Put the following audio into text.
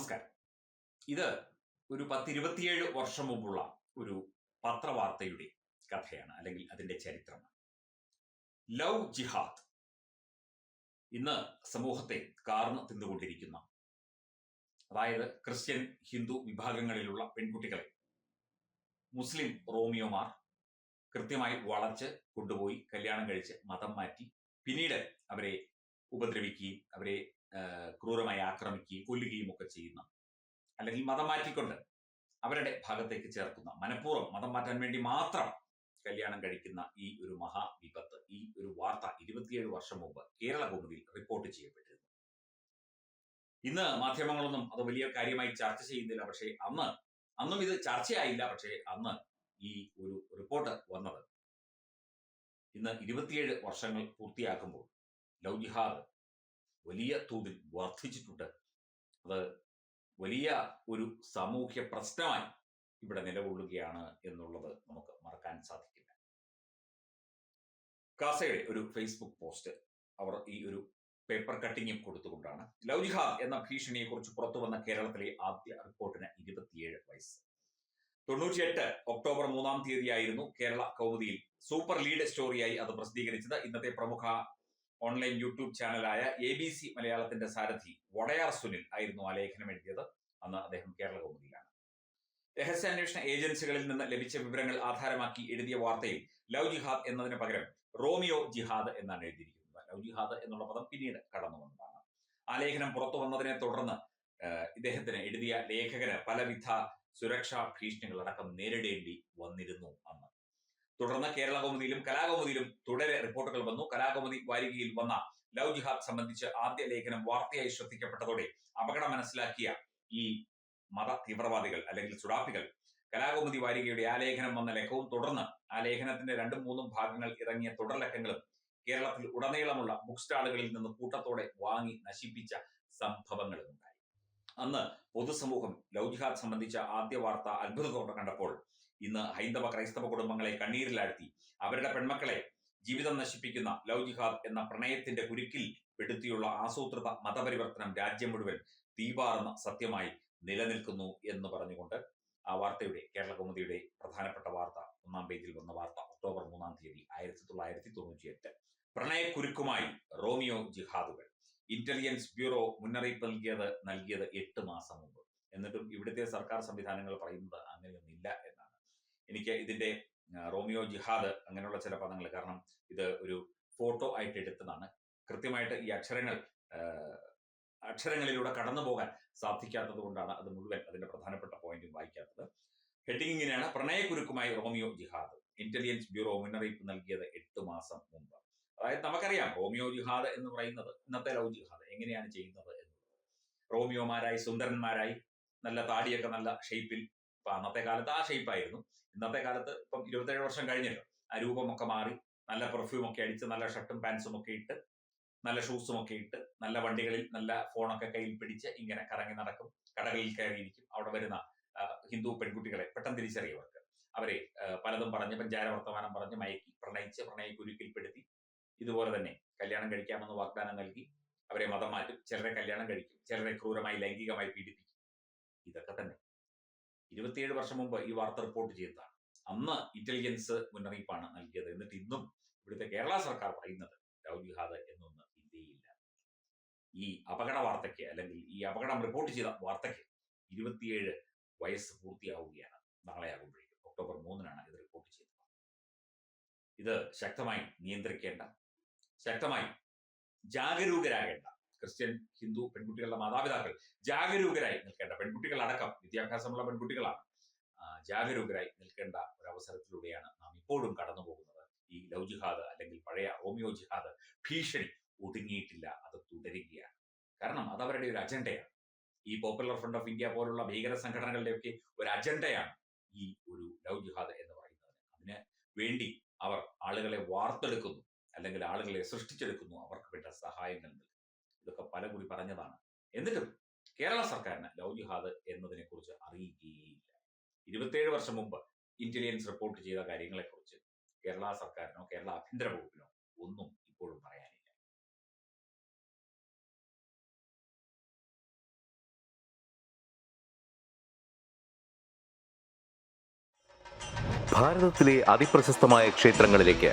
നമസ്കാരം. ഇത് ഒരു പത്തിരുപത്തിയേഴ് വർഷം മുമ്പുള്ള ഒരു പത്രവാർത്തയുടെ കഥയാണ് അല്ലെങ്കിൽ അതിന്റെ ചരിത്രമാണ്. ലവ് ജിഹാദ്. ഇന്ന് സമൂഹത്തെ കാർന്ന് തിന്നുകൊണ്ടിരിക്കുന്ന അതായത് ക്രിസ്ത്യൻ ഹിന്ദു വിഭാഗങ്ങളിലുള്ള പെൺകുട്ടികളെ മുസ്ലിം റോമിയോമാർ കൃത്യമായി വളച്ച് കൊണ്ടുപോയി കല്യാണം കഴിച്ച് മതം മാറ്റി പിന്നീട് അവരെ ഉപദ്രവിക്കുകയും അവരെ ക്രൂരമായി ആക്രമിക്കുകയും കൊല്ലുകയും ഒക്കെ ചെയ്യുന്ന അല്ലെങ്കിൽ മതം മാറ്റിക്കൊണ്ട് അവരുടെ ഭാഗത്തേക്ക് ചേർക്കുന്ന മനഃപൂർവം മതം മാറ്റാൻ വേണ്ടി മാത്രം കല്യാണം കഴിക്കുന്ന ഈ ഒരു മഹാവിപത്ത് ഈ ഒരു വാർത്ത ഇരുപത്തിയേഴ് വർഷം മുമ്പ് കേരള കൗമുദിയിൽ റിപ്പോർട്ട് ചെയ്യപ്പെട്ടിരുന്നു. ഇന്ന് മാധ്യമങ്ങളൊന്നും അത് വലിയ കാര്യമായി ചർച്ച ചെയ്യുന്നില്ല. പക്ഷേ അന്ന് അന്നും ഇത് ചർച്ചയായില്ല. പക്ഷേ അന്ന് ഈ ഒരു റിപ്പോർട്ട് വന്നത്. ഇന്ന് ഇരുപത്തിയേഴ് വർഷങ്ങൾ പൂർത്തിയാക്കുമ്പോൾ ലവ് ജിഹാദ് വലിയ തോതിൽ വർദ്ധിച്ചിട്ടുണ്ട്. അത് വലിയ ഒരു സാമൂഹ്യ പ്രശ്നമായി ഇവിടെ നിലകൊള്ളുകയാണ് എന്നുള്ളത് നമുക്ക് മറക്കാൻ സാധിക്കില്ല. കാസയുടെ ഒരു ഫേസ്ബുക്ക് പോസ്റ്റ് അവർ ഈ ഒരു പേപ്പർ കട്ടിങ്ങും കൊടുത്തുകൊണ്ടാണ്. ലവ് ജിഹാദ് എന്ന ഭീഷണിയെ കുറിച്ച് പുറത്തു വന്ന കേരളത്തിലെ ആദ്യ റിപ്പോർട്ടിന് ഇരുപത്തിയേഴ് വയസ്സ്. തൊണ്ണൂറ്റിയെട്ട് ഒക്ടോബർ മൂന്നാം തീയതിയായിരുന്നു കേരള കൗമുദിയിൽ സൂപ്പർ ലീഡ് സ്റ്റോറിയായി അത് പ്രസിദ്ധീകരിച്ചത്. ഇന്നത്തെ പ്രമുഖ ഓൺലൈൻ യൂട്യൂബ് ചാനലായ എ ബി സി മലയാളത്തിന്റെ സാരഥി വടയാർ സുനിൽ ആയിരുന്നു ആ ലേഖനം എഴുതിയത്. അന്ന് അദ്ദേഹം കേരള കൗമുദിയിലാണ്. രഹസ്യാന്വേഷണ ഏജൻസികളിൽ നിന്ന് ലഭിച്ച വിവരങ്ങൾ ആധാരമാക്കി എഴുതിയ വാർത്തയിൽ ലവ് ജിഹാദ് എന്നതിന് പകരം റോമിയോ ജിഹാദ് എന്നാണ് എഴുതിയിരിക്കുന്നത്. ലവ് ജിഹാദ് എന്നുള്ള പദം പിന്നീട് കടന്നു വന്നതാണ് ആ ലേഖനം പുറത്തു വന്നതിനെ തുടർന്ന് ഇദ്ദേഹത്തിന് എഴുതിയ ലേഖകന് പലവിധ സുരക്ഷാ ഭീഷണികളടക്കം നേരിടേണ്ടി വന്നിരുന്നു അന്ന്. തുടർന്ന് കേരള കൗമുദിയിലും കലാകൗമുദിയിലും തുടരെ റിപ്പോർട്ടുകൾ വന്നു. കലാകൗമുദി വാരികയിൽ വന്ന ലവ് ജിഹാദ് സംബന്ധിച്ച് ആദ്യ ലേഖനം വാർത്തയായി ശ്രദ്ധിക്കപ്പെട്ടതോടെ അപകടം മനസ്സിലാക്കിയ ഈ മത തീവ്രവാദികൾ അല്ലെങ്കിൽ സുഡാപ്പികൾ കലാകൗമുദി വാരികയുടെ ലേഖനം വന്ന ലക്കവും തുടർന്ന് ആ ലേഖനത്തിന്റെ രണ്ടും മൂന്നും ഭാഗങ്ങൾ ഇറങ്ങിയ തുടർലക്കങ്ങളും കേരളത്തിൽ ഉടനീളമുള്ള ബുക്ക് സ്റ്റാളുകളിൽ നിന്ന് കൂട്ടത്തോടെ വാങ്ങി നശിപ്പിച്ച സംഭവങ്ങളും അന്ന് പൊതുസമൂഹം ലവ് ജിഹാദ് സംബന്ധിച്ച ആദ്യ വാർത്ത അത്ഭുതത്തോടെ കണ്ടപ്പോൾ ഇന്ന് ഹൈന്ദവ ക്രൈസ്തവ കുടുംബങ്ങളെ കണ്ണീരിലാഴ്ത്തി അവരുടെ പെൺമക്കളെ ജീവിതം നശിപ്പിക്കുന്ന ലവ് ജിഹാദ് എന്ന പ്രണയത്തിന്റെ കുരുക്കിൽ പെടുത്തിയുള്ള ആസൂത്രിത മതപരിവർത്തനം രാജ്യം മുഴുവൻ തീപാറുന്ന സത്യമായി നിലനിൽക്കുന്നു എന്ന് പറഞ്ഞുകൊണ്ട് ആ വാർത്തയുടെ കേരള കൗമുദിയുടെ പ്രധാനപ്പെട്ട വാർത്ത ഒന്നാം പേജിൽ വന്ന വാർത്ത ഒക്ടോബർ മൂന്നാം തീയതി ആയിരത്തി തൊള്ളായിരത്തി തൊണ്ണൂറ്റിയെട്ട്. പ്രണയക്കുരുക്കുമായി റോമിയോ ജിഹാദുകൾ. ഇന്റലിജൻസ് ബ്യൂറോ മുന്നറിയിപ്പ് നൽകിയത് നൽകിയത് എട്ട് മാസം മുമ്പ്. എന്നിട്ടും ഇവിടുത്തെ സർക്കാർ സംവിധാനങ്ങൾ പറയുന്നത് അങ്ങനെയൊന്നില്ല എന്നാണ്. എനിക്ക് ഇതിന്റെ റോമിയോ ജിഹാദ് അങ്ങനെയുള്ള ചില പദങ്ങൾ കാരണം ഇത് ഒരു ഫോട്ടോ ആയിട്ട് എടുത്തതാണ്. കൃത്യമായിട്ട് ഈ അക്ഷരങ്ങൾ അക്ഷരങ്ങളിലൂടെ കടന്നു പോകാൻ സാധിക്കാത്തത് കൊണ്ടാണ് അത് മുഴുവൻ അതിന്റെ പ്രധാനപ്പെട്ട പോയിന്റും വായിക്കാത്തത്. ഹെഡിങ് ഇങ്ങനെയാണ് പ്രണയക്കുരുക്കുമായി റോമിയോ ജിഹാദ്. ഇന്റലിജൻസ് ബ്യൂറോ മുന്നറിയിപ്പ് നൽകിയത് എട്ട് മാസം മുമ്പ്. അതായത് നമുക്കറിയാം റോമിയോ ജിഹാദ് എന്ന് പറയുന്നത് ഇന്നത്തെ ലവ് ജിഹാദ് എങ്ങനെയാണ് ചെയ്യുന്നത് എന്നുള്ളത്. റോമിയോമാരായി സുന്ദരന്മാരായി നല്ല താടിയൊക്കെ നല്ല ഷേപ്പിൽ ഇപ്പൊ അന്നത്തെ കാലത്ത് ആ ഷേപ്പായിരുന്നു ഇന്നത്തെ കാലത്ത് ഇപ്പം ഇരുപത്തേഴ് വർഷം കഴിഞ്ഞല്ലോ. ആ രൂപമൊക്കെ മാറി നല്ല പെർഫ്യൂം ഒക്കെ അടിച്ച് നല്ല ഷർട്ടും പാൻസും ഒക്കെ ഇട്ട് നല്ല ഷൂസും ഒക്കെ ഇട്ട് നല്ല വണ്ടികളിൽ നല്ല ഫോണൊക്കെ കയ്യിൽ പിടിച്ച് ഇങ്ങനെ കറങ്ങി നടക്കും. കടകളിൽ കയറിയിരിക്കും. അവിടെ വരുന്ന ഹിന്ദു പെൺകുട്ടികളെ പെട്ടെന്ന് തിരിച്ചറിയവർക്ക് അവരെ പലതും പറഞ്ഞ് പഞ്ചാര വർത്തമാനം പറഞ്ഞ് മയക്കി പ്രണയിച്ച് പ്രണയ കുരുക്കിൽപ്പെടുത്തി ഇതുപോലെ തന്നെ. കല്യാണം കഴിക്കാമെന്ന് വാഗ്ദാനം നൽകി അവരെ മതം മാറ്റും. ചിലരെ കല്യാണം കഴിക്കും. ചിലരെ ക്രൂരമായി ലൈംഗികമായി പീഡിപ്പിക്കും. ഇതൊക്കെ തന്നെ. ഇരുപത്തിയേഴ് വർഷം മുമ്പ് ഈ വാർത്ത റിപ്പോർട്ട് ചെയ്തതാണ്. അന്ന് ഇന്റലിജൻസ് മുന്നറിയിപ്പാണ് നൽകിയത്. എന്നിട്ട് ഇന്നും ഇവിടുത്തെ കേരള സർക്കാർ പറയുന്നത് ലവ് ജിഹാദ് എന്നൊന്ന് ഇന്ത്യയില്ല ഈ അപകട വാർത്തയ്ക്ക് അല്ലെങ്കിൽ ഈ അപകടം റിപ്പോർട്ട് ചെയ്ത വാർത്തയ്ക്ക് ഇരുപത്തിയേഴ് വയസ്സ് പൂർത്തിയാവുകയാണ് നാളെ ആകുമ്പോഴേക്കും ഒക്ടോബർ മൂന്നിനാണ് ഇത് റിപ്പോർട്ട് ചെയ്തത്. ഇത് ശക്തമായി നിയന്ത്രിക്കേണ്ട ശക്തമായി. ജാഗരൂകരാകേണ്ട. ക്രിസ്ത്യൻ ഹിന്ദു പെൺകുട്ടികളുടെ മാതാപിതാക്കൾ ജാഗരൂകരായി നിൽക്കേണ്ട. പെൺകുട്ടികളടക്കം വിദ്യാഭ്യാസമുള്ള പെൺകുട്ടികളാണ് ജാഗരൂകരായി നിൽക്കേണ്ട ഒരു അവസരത്തിലൂടെയാണ് നാം ഇപ്പോഴും കടന്നു പോകുന്നത് ഈ ലവ് ജിഹാദ് അല്ലെങ്കിൽ പഴയ റോമിയോ ജിഹാദ് ഭീഷണി ഒതുങ്ങിയിട്ടില്ല അത് തുടരുകയാണ്. കാരണം അത് അവരുടെ ഒരു അജണ്ടയാണ്. ഈ പോപ്പുലർ ഫ്രണ്ട് ഓഫ് ഇന്ത്യ പോലുള്ള ഭീകര സംഘടനകളുടെയൊക്കെ ഒരു അജണ്ടയാണ് ഈ ഒരു ലവ് ജിഹാദ് എന്ന് പറയുന്നത്. അതിന് വേണ്ടി അവർ ആളുകളെ വാർത്തെടുക്കുന്നു. അല്ലെങ്കിൽ ആളുകളെ സൃഷ്ടിച്ചെടുക്കുന്നു. അവർക്ക് വേണ്ട സഹായങ്ങൾ നൽകുന്നു ഇതൊക്കെ പല കൂടി പറഞ്ഞതാണ്. എന്നിട്ടും കേരള സർക്കാരിന് ലവ് ജിഹാദ് എന്നതിനെ കുറിച്ച് അറിയുകയില്ല. ഇരുപത്തിയേഴ് വർഷം മുമ്പ് ഇന്റലിജൻസ് റിപ്പോർട്ട് ചെയ്ത കാര്യങ്ങളെക്കുറിച്ച് കേരള സർക്കാരിനോ കേരള ആഭ്യന്തര വകുപ്പിനോ ഒന്നും ഇപ്പോഴും പറയാനില്ല. ഭാരതത്തിലെ അതിപ്രശസ്തമായ ക്ഷേത്രങ്ങളിലേക്ക്